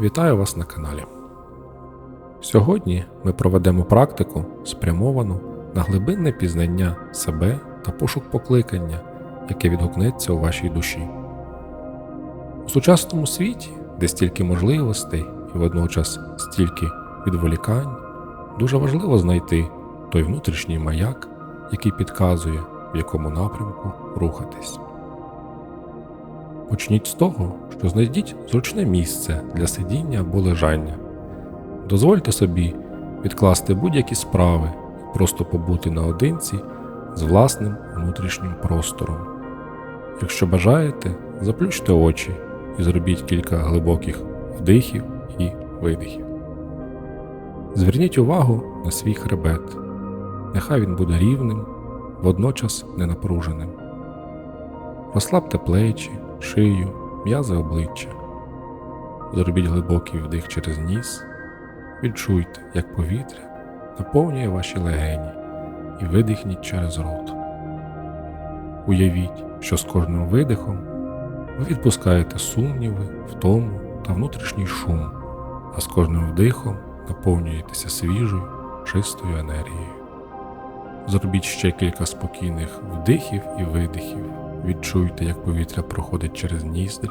Вітаю вас на каналі. Сьогодні ми проведемо практику, спрямовану на глибинне пізнання себе та пошук покликання, яке відгукнеться у вашій душі. У сучасному світі, де стільки можливостей і водночас стільки відволікань, дуже важливо знайти той внутрішній маяк, який підказує, в якому напрямку рухатись. Почніть з того, що знайдіть зручне місце для сидіння або лежання. Дозвольте собі відкласти будь-які справи і просто побути наодинці з власним внутрішнім простором. Якщо бажаєте, заплющте очі і зробіть кілька глибоких вдихів і видихів. Зверніть увагу на свій хребет. Нехай він буде рівним, водночас ненапруженим. Розслабте плечі, шию, м'язи обличчя. Зробіть глибокий вдих через ніс. Відчуйте, як повітря наповнює ваші легені і видихніть через рот. Уявіть, що з кожним видихом ви відпускаєте сумніви, втому та внутрішній шум, а з кожним вдихом наповнюєтеся свіжою, чистою енергією. Зробіть ще кілька спокійних вдихів і видихів. Відчуйте, як повітря проходить через ніздрі,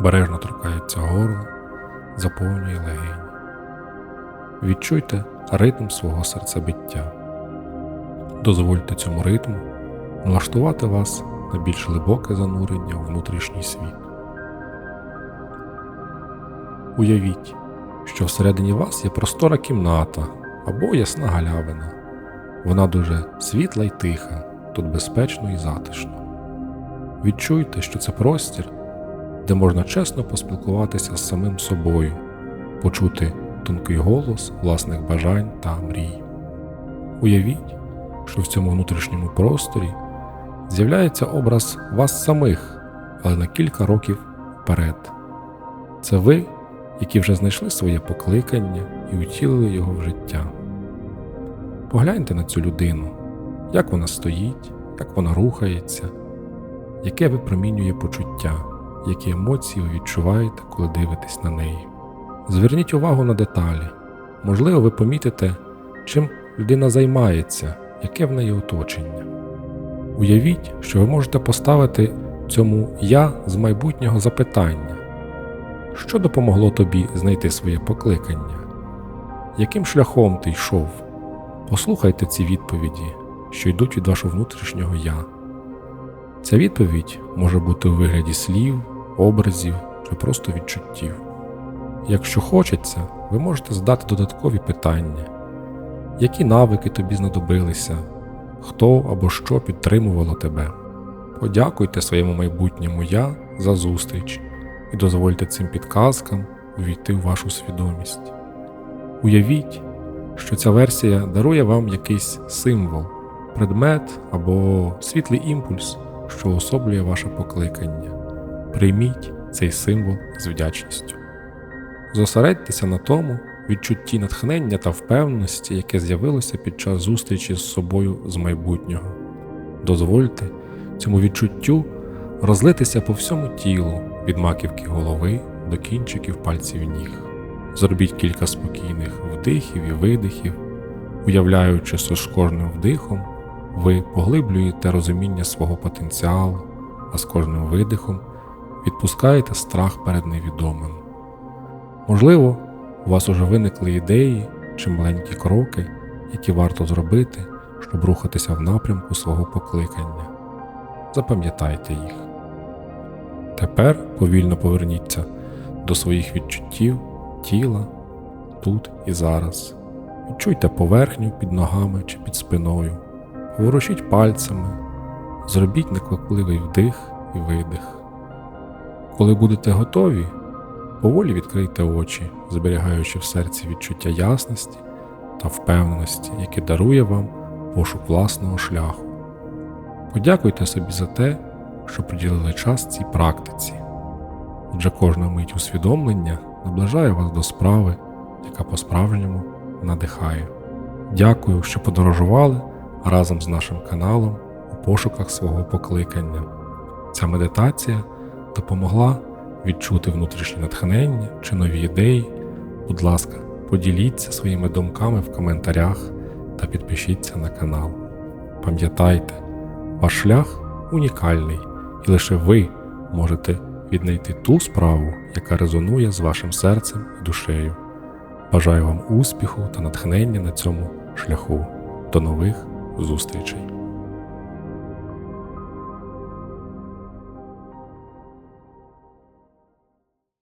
бережно торкається горла, заповнює легені. Відчуйте ритм свого серцебиття. Дозвольте цьому ритму налаштувати вас на більш глибоке занурення у внутрішній світ. Уявіть, що всередині вас є простора кімната або ясна галявина. Вона дуже світла й тиха, тут безпечно і затишно. Відчуйте, що це простір, де можна чесно поспілкуватися з самим собою, почути тонкий голос власних бажань та мрій. Уявіть, що в цьому внутрішньому просторі з'являється образ вас самих, але на кілька років вперед. Це ви, які вже знайшли своє покликання і утілили його в життя. Погляньте на цю людину, як вона стоїть, як вона рухається, яке випромінює почуття, які емоції ви відчуваєте, коли дивитесь на неї. Зверніть увагу на деталі. Можливо, ви помітите, чим людина займається, яке в неї оточення. Уявіть, що ви можете поставити цьому я з майбутнього запитання, що допомогло тобі знайти своє покликання, яким шляхом ти йшов? Послухайте ці відповіді, що йдуть від вашого внутрішнього я. Ця відповідь може бути у вигляді слів, образів чи просто відчуттів. Якщо хочеться, ви можете задати додаткові питання, які навики тобі знадобилися, хто або що підтримувало тебе. Подякуйте своєму майбутньому я за зустріч і дозвольте цим підказкам увійти в вашу свідомість. Уявіть, що ця версія дарує вам якийсь символ, предмет або світлий імпульс, що особлює ваше покликання. Прийміть цей символ з вдячністю. Зосередьтеся на тому відчутті натхнення та впевненості, яке з'явилося під час зустрічі з собою з майбутнього. Дозвольте цьому відчуттю розлитися по всьому тілу від маківки голови до кінчиків пальців ніг. Зробіть кілька спокійних вдихів і видихів, уявляючи, що з кожним вдихом ви поглиблюєте розуміння свого потенціалу, а з кожним видихом відпускаєте страх перед невідомим. Можливо, у вас уже виникли ідеї чи маленькі кроки, які варто зробити, щоб рухатися в напрямку свого покликання. Запам'ятайте їх. Тепер повільно поверніться до своїх відчуттів, тіла тут і зараз. Відчуйте поверхню під ногами чи під спиною, поворушіть пальцями, зробіть неквапливий вдих і видих. Коли будете готові, поволі відкрийте очі, зберігаючи в серці відчуття ясності та впевненості, яке дарує вам пошук власного шляху. Подякуйте собі за те, що приділили час цій практиці, адже кожна мить усвідомлення наближає вас до справи, яка по-справжньому надихає. Дякую, що подорожували разом з нашим каналом у пошуках свого покликання. Ця медитація допомогла відчути внутрішнє натхнення чи нові ідеї, будь ласка, поділіться своїми думками в коментарях та підпишіться на канал. Пам'ятайте, ваш шлях унікальний, і лише ви можете віднайти ту справу, яка резонує з вашим серцем і душею. Бажаю вам успіху та натхнення на цьому шляху. До нових зустрічей!